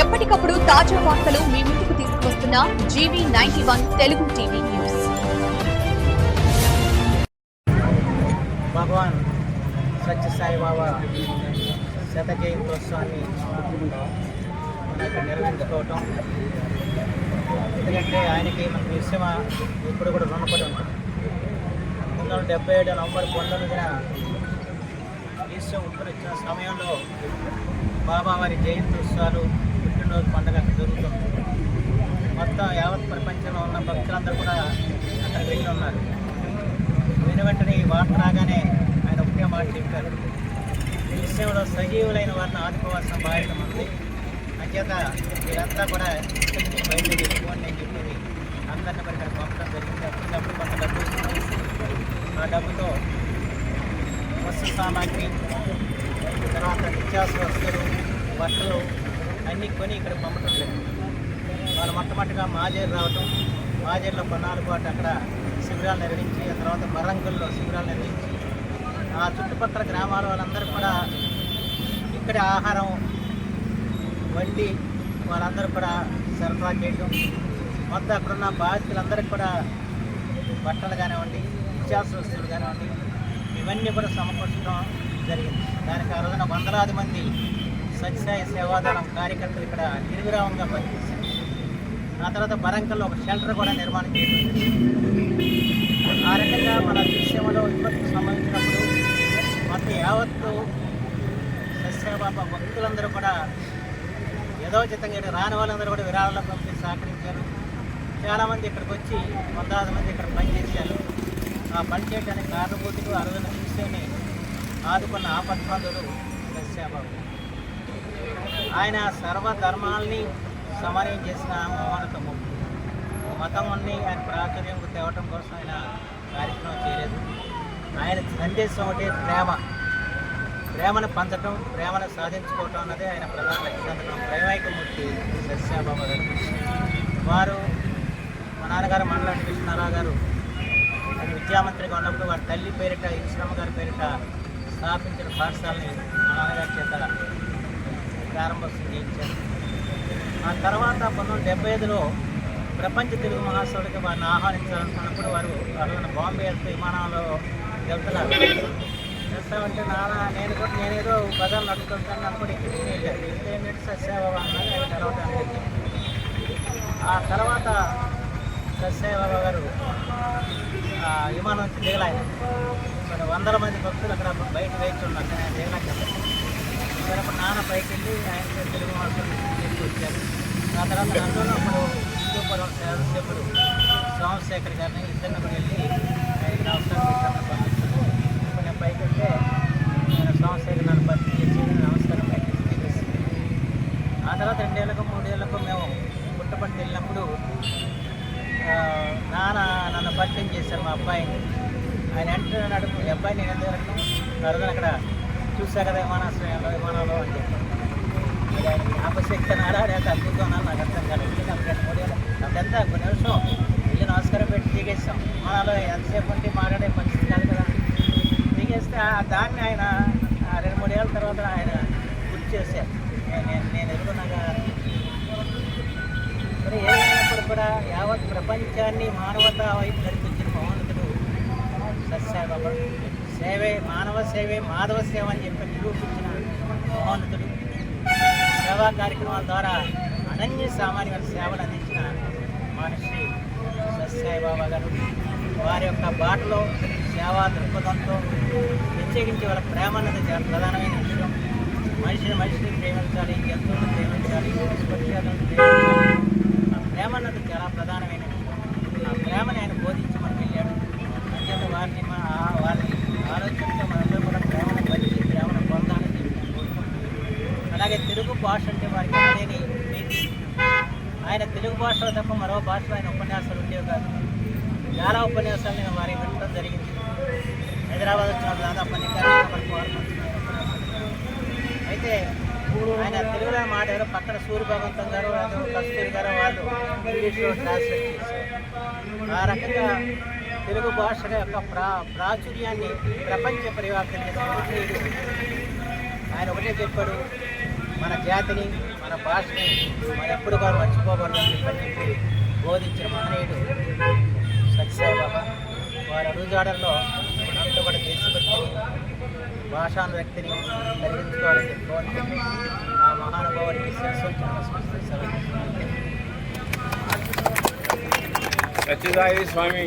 ఎప్పటికప్పుడు తాజా వార్తలు మీ ముందుకు తీసుకువస్తున్న GV ninety one Telugu TV news. Bhagwan Sathya Sai Baba శత జయంతోత్సవాన్ని మనం నిర్వహించుకోవటం ఎందుకంటే ఆయనకి మన విషయం ఇప్పుడు కూడా రుణపడి ఉంటుంది పంతొమ్మిది వందల డెబ్బై ఏడు నవంబర్ పంతొమ్మిదిన ఈశ్వరం ఉత్తరించిన సమయంలో బాబా వారి జయంతోత్సవాలు రోజు పండుగ అక్కడ జరుగుతుంది. మొత్తం యావత్ ప్రపంచంలో ఉన్న భక్తులందరూ కూడా అక్కడ వెళ్ళి ఉన్నారు. విని వెంటనే ఈ వార్త రాగానే ఆయన ఒకటే మాట చెప్పారు. ఈ విషయంలో సజీవులైన వారిని ఆదుకోవాల్సిన బాధ్యత ఉంది అంచేత వీరంతా కూడా నుంచి బయటకు వెళ్ళిపోండి అని చెప్పేది అందరిని మరి ఇక్కడ పంపడం జరిగింది. అప్పటికప్పుడు కొంత డబ్బు ఆ డబ్బుతో వస్తు సామాగ్రి తర్వాత నిత్యావసర వస్తువులు బట్టలు అన్నీ కొని ఇక్కడ పంపటం లేదు. వాళ్ళు మొట్టమొదటిగా మాజేరు రావటం మాజేరులో కొన్నాళ్ళు పాటు అక్కడ శిబిరాలు నిర్వహించి ఆ తర్వాత మరంగుల్లో శిబిరాలు నిర్వహించి ఆ చుట్టుపక్కల గ్రామాల వాళ్ళందరూ కూడా ఇక్కడ ఆహారం వండి వాళ్ళందరూ కూడా సరఫరా చేయటం మొత్తం అక్కడున్న బాధితులందరికీ కూడా బట్టలు కానివ్వండి నిత్యావసర వస్తువులు కానివ్వండి ఇవన్నీ కూడా సమకూర్చడం జరిగింది. దానికి ఆ రోజున వందలాది మంది సత్యసాయి సేవాదళం కార్యకర్తలు ఇక్కడ నిర్విరామంగా పనిచేశారు. ఆ తర్వాత బరంకల్లో ఒక షెల్టర్ కూడా నిర్మాణం చేయడం ఆ రకంగా మన దృశ్యంలో విపత్తు సంభవించినప్పుడు మొత్తం యావత్తు సస్యబాబా భక్తులందరూ కూడా యథోచితంగా ఇక్కడ రాని వాళ్ళందరూ కూడా విరాళాలు పంపి సహకరించారు. చాలామంది ఇక్కడికి వచ్చి వందలాది మంది ఇక్కడ పనిచేశారు. ఆ పని చేయడానికి కారణభూతులు అరవై విషయాన్ని ఆదుకున్న ఆపత్బంధుడు సత్యసాయిబాబు ఆయన సర్వ ధర్మాల్ని చేసిన మౌనతము మతం ఆయన ప్రాచుర్యం తేవటం కోసం ఆయన కార్యక్రమం చేయలేదు. ఆయన సందేశం ఒకటి ప్రేమ. ప్రేమను పంచటం ప్రేమను సాధించుకోవటం అన్నది ఆయన ప్రధాన లక్ష్యం. ప్రేమైకమూర్తి సత్యాబాబా గారు. వారు మా నాన్నగారు మండలాంటి కృష్ణారావు గారు ఆయన విద్యామంత్రిగా ఉన్నప్పుడు వారి తల్లి పేరిట ఈశ్వరమ్మ గారి పేరిట స్థాపించిన పాఠశాలని మా నాన్నగారి చేత ప్రారంభోత్సవం చేయించారు. ఆ తర్వాత పంతొమ్మిది డెబ్బై ఐదులో ప్రపంచ తెలుగు మహాసభకి వారిని ఆహ్వానించాలనుకున్నప్పుడు వారు వాళ్ళని బాంబే వెళ్తే విమానంలో వెళ్తున్నారు. చేస్తామంటే నాన్న నేను కూడా నేనేదో పదాలు నడుపుతుంటాను అనుకుని ఇక్కడికి వెళ్ళాను అన్నది తెలవడానికి ఆ తర్వాత సత్సేవ గారు ఆ విమానం నుంచి దిగలాయన మరి వందల మంది భక్తులు అక్కడ బయట వేచి ఉన్నారు. నేను దిగలేక సరే నాన్న పైకి వెళ్ళి ఆయన తెలుగు మాట్లాడుకుని తీసుకొచ్చారు ఆ తర్వాత నన్ను అప్పుడు సూపర్ సేవసేపుడు సోమశేఖర్ గారిని ఇద్దరిని కూడా వెళ్ళి ఆయనకి నమస్కారం పెట్టామని పంపించాను ఇప్పుడు నేను పైకి వెళ్తే ఆయన సోమశేఖర్ నన్ను పరిచయం చేసి నమస్కారం పైకి ఆ తర్వాత రెండేళ్ళకు మూడేళ్ళకు మేము పుట్టపట్టి వెళ్ళినప్పుడు నాన్న నన్ను పరిచయం చేశారు మా అబ్బాయిని. ఆయన అంటున్నాడు మీ అబ్బాయి నేను ఎందుకు అడగను? అడగను అక్కడ చూసా కదా విమానాశ్రయంలో విమానంలో అని చెప్పి. ఆయన జ్ఞాపశక్తి అనాలా లేక అద్భుతం అనాలి నాకు అర్థం కాలేదు. ఎందుకంటే మూడేళ్ళు అదంతా కొన్ని నిమిషం. వెళ్ళి నమస్కారం పెట్టి దిగేస్తాం విమానాలు ఎంతసేపు ఉంటే మాట్లాడే పరిస్థితి కాదు కదా. దిగేస్తే ఆ దాన్ని ఆయన రెండు మూడేళ్ళ తర్వాత ఆయన గుర్తు చేశారు. నేను నేను- నేను ఎదుగున్నాగా. మరి ఏమైనప్పుడు కూడా యావత్ ప్రపంచాన్ని మానవత వైపు నడిపించిన మహోన్నతుడు సత్యసాయిబాబా సేవే మానవ సేవే మాధవ సేవ అని చెప్పి నిరూపించిన మహోన్నతుడు. సేవా కార్యక్రమాల ద్వారా అనన్య సామాన్య సేవలు అందించిన మహర్షి సత్యసాయిబాబా గారు వారి యొక్క బాటలో సేవా దృక్పథంతో ప్రత్యేకించి వాళ్ళ ప్రేమ అన్నది చాలా ప్రధానమైన విషయం. మనిషిని మనిషిని ప్రేమించాలి జంతువులను ప్రేమించాలి స్పర్శాలను ప్రేమించాలి. ఆ ప్రేమ అన్నది చాలా ప్రధానమైన విషయం. ఆ ప్రేమని ఆయన బోధించి వెళ్ళాడు. అంచేత వారిని మా ఆ- వారి ఆలోచనతో మనందరూ కూడా ప్రేమను పంచి ప్రేమను పొందాలని చెప్పి నేను కోరుకుంటున్నాను. అలాగే తెలుగు భాష అంటే వారికి అనేది నీతి. ఆయన తెలుగు భాషలో తప్ప మరో భాషలో ఆయన ఉపన్యాసాలు ఉండేవి కాదు. చాలా ఉపన్యాసాలు నేను వారికి వినడం జరిగింది. హైదరాబాద్ వచ్చినప్పుడు దాదాపు అన్ని అయితే ఆయన తెలుగులో మాట్లాడారు పక్కన సూర్య భగవంతం గారు కస్తూరి గారు వాళ్ళు ఇంగ్లీష్లో ట్రాన్స్లేట్ చేశారు. ఆ రకంగా తెలుగు భాష యొక్క ప్రా ప్రాచుర్యాన్ని ప్రపంచ పరివర్తన ఆయన ఒకటే చెప్పాడు మన జాతిని మన భాషని మనం ఎప్పుడు కూడా మర్చిపోకూడదు అని చెప్పి బోధించిన మహనీయుడు సత్యసాయిబాబా వారి అడుగుజాడల్లో మనంతా కూడా తెలిసిపెట్టుకుని భాషాను వ్యక్తిని కలిగించుకోవాలని చెప్పి కోరుకుంటూ ఆ మహానుభావుడికి. సత్యసాయి స్వామి